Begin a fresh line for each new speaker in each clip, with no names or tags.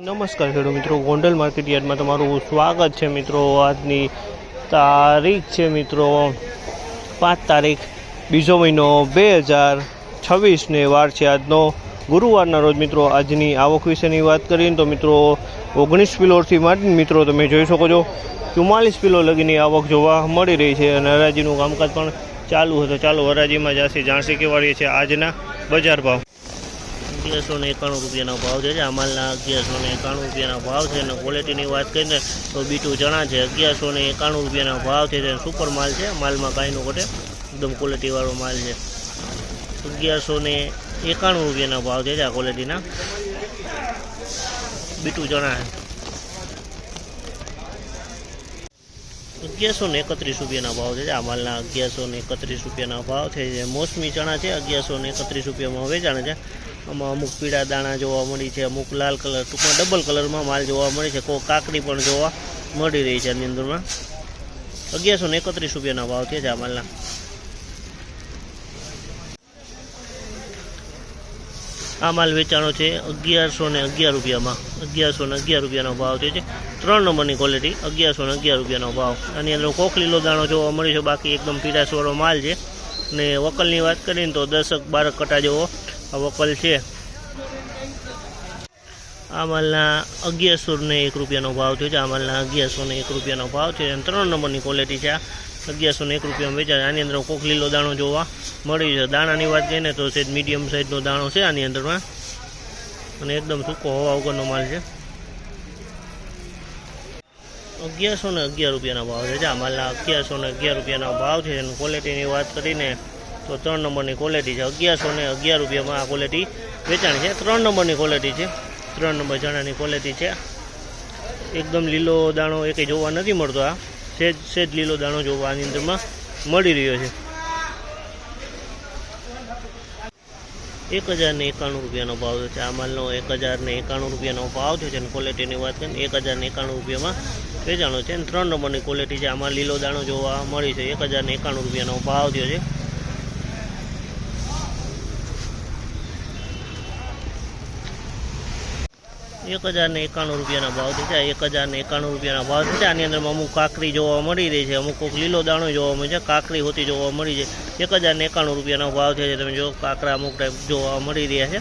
નમસ્કાર ખેડૂત મિત્રો, ગોંડલ માર્કેટ યાર્ડમાં તમારું સ્વાગત છે મિત્રો. આજની તારીખ છે મિત્રો, પાંચ તારીખ, બીજો મહિનો બે હજાર છવ્વીસને વાર છે આજનો ગુરુવારના રોજ મિત્રો. આજની આવક વિશેની વાત કરીએ તો મિત્રો, ઓગણીસ પિલોરથી માંડીને મિત્રો તમે જોઈ શકો છો, ચુમ્માલીસ પિલો લગીની આવક જોવા મળી રહી છે અને હરાજીનું કામકાજ પણ ચાલુ હતું. ચાલો હરાજીમાં જાસી જાણસી કેવાડીએ છે આજના બજાર ભાવ. અગિયારસો ને એકાણું રૂપિયાનો ભાવ છે આ માલના અગિયારસો ને એકાણું રૂપિયાનો ભાવ છે અને ક્વોલિટીની વાત કરીને તો બીટું ચણા છે અગિયારસો ને એકાણું રૂપિયાનો ભાવ છે તે સુપર માલ છે. માલમાં કાંઈનો ઘટે. એકદમ ક્વોલિટીવાળો માલ છે. અગિયારસો ને એકાણું રૂપિયાના ભાવ છે આ ક્વોલિટીના બીટું ચણા. અગિયારસો ને એકત્રીસ રૂપિયાના ભાવ છે આ માલના અગિયારસો ને એકત્રીસ રૂપિયાના ભાવ છે. મોસમી ચણા છે અગિયારસો ને એકત્રીસ રૂપિયામાં વેચાણ છે. આમાં અમુક પીળા દાણા જોવા મળી છે, અમુક લાલ કલર ટૂંકમાં ડબલ કલરમાં માલ જોવા મળે છે. કોઈ કાકડી પણ જોવા મળી રહી છે આની અંદરમાં. અગિયારસો ને એકત્રીસ રૂપિયાના ભાવ છે આ માલના. આ માલ વેચાણો છે અગિયારસો ને અગિયાર રૂપિયામાં. અગિયારસો ને અગિયાર રૂપિયાનો ભાવ થયો છે. ત્રણ નંબરની ક્વોલિટી અગિયારસો ને અગિયાર રૂપિયાનો ભાવ. આની અંદર કોકલીલો દાણો જોવા મળે છે, બાકી એકદમ પીળાશવાળો માલ છે. ને વકલની વાત કરીને તો દસક બારક કટા જેવો વકલ છે. આ માલના અગિયારસો એક રૂપિયાનો ભાવ થયો છે. આ માલના અગિયારસો એક રૂપિયાનો ભાવ છે. અને ત્રણ નંબરની ક્વોલિટી છે. આ અગિયારસો ને એક રૂપિયામાં વેચાય આની અંદર કોક લીલો દાણો જોવા મળી છે. દાણાની વાત કરીએ ને તો સેજ મીડિયમ સાઇઝનો દાણો છે આની અંદરમાં. અને એકદમ સૂકો હવા વગરનો માલ છે. અગિયારસો ને અગિયાર રૂપિયાના ભાવ છે. આ માલના અગિયારસો ને અગિયાર રૂપિયાના ભાવ છે. એનું ક્વોલિટીની વાત કરીને તો ત્રણ નંબરની ક્વોલિટી છે. અગિયારસો ને અગિયાર રૂપિયામાં આ ક્વોલિટી વેચાણ છે. ત્રણ નંબરની ક્વોલિટી છે. ત્રણ નંબર ચણાની ક્વોલિટી છે. એકદમ લીલો દાણો એ કંઈ જોવા નથી મળતો આ. સેજ સેજ લીલો દાણો જોવા આની અંદરમાં મળી રહ્યો છે. એક હજાર ને એકાણું રૂપિયાનો ભાવ છે. આ માલનો એક હજાર ને એકાણું રૂપિયાનો ભાવ થયો છે. અને ક્વોલિટીની વાત કરીએ એક હજાર ને એકાણું રૂપિયામાં વેચાણો છે. અને ત્રણ નંબરની ક્વોલિટી છે. આમાં લીલો દાણો જોવા મળી છે. એક હજાર ને એકાણું રૂપિયાનો ભાવ થયો છે. એક હજાર ને એકાણું રૂપિયાના ભાવ છે એક હજાર ને એકાણું રૂપિયાના ભાવ છે આની અંદરમાં અમુક કાકરી જોવા મળી રહી છે, અમુક કોઈક લીલો દાણો જોવા મળે છે, કાકરી હોતી જોવા મળી છે. એક હજાર ને એકાણું રૂપિયાનો ભાવ છે. તમે જો કાકરા અમુક ટાઈપ જોવા મળી રહ્યા છે.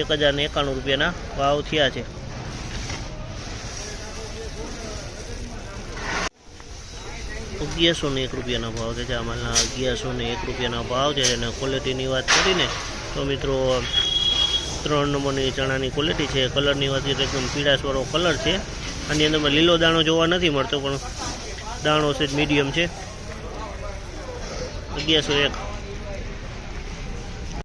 એક હજાર ને એકાણું રૂપિયાના ભાવ થયા છે. અગિયારસો ને એક રૂપિયાના ભાવ છે. અમારા અગિયારસો ને એક રૂપિયાના ભાવ છે. અને ક્વોલિટીની વાત કરીને તો મિત્રો ત્રણ નંબરની ચણાની ક્વોલિટી છે. કલરની વાત કરીએ તો એકદમ પીળાશવાળો કલર છે. આની અંદરમાં લીલો દાણો જોવા નથી મળતો, પણ દાણો છે મીડિયમ છે. અગિયારસો એક.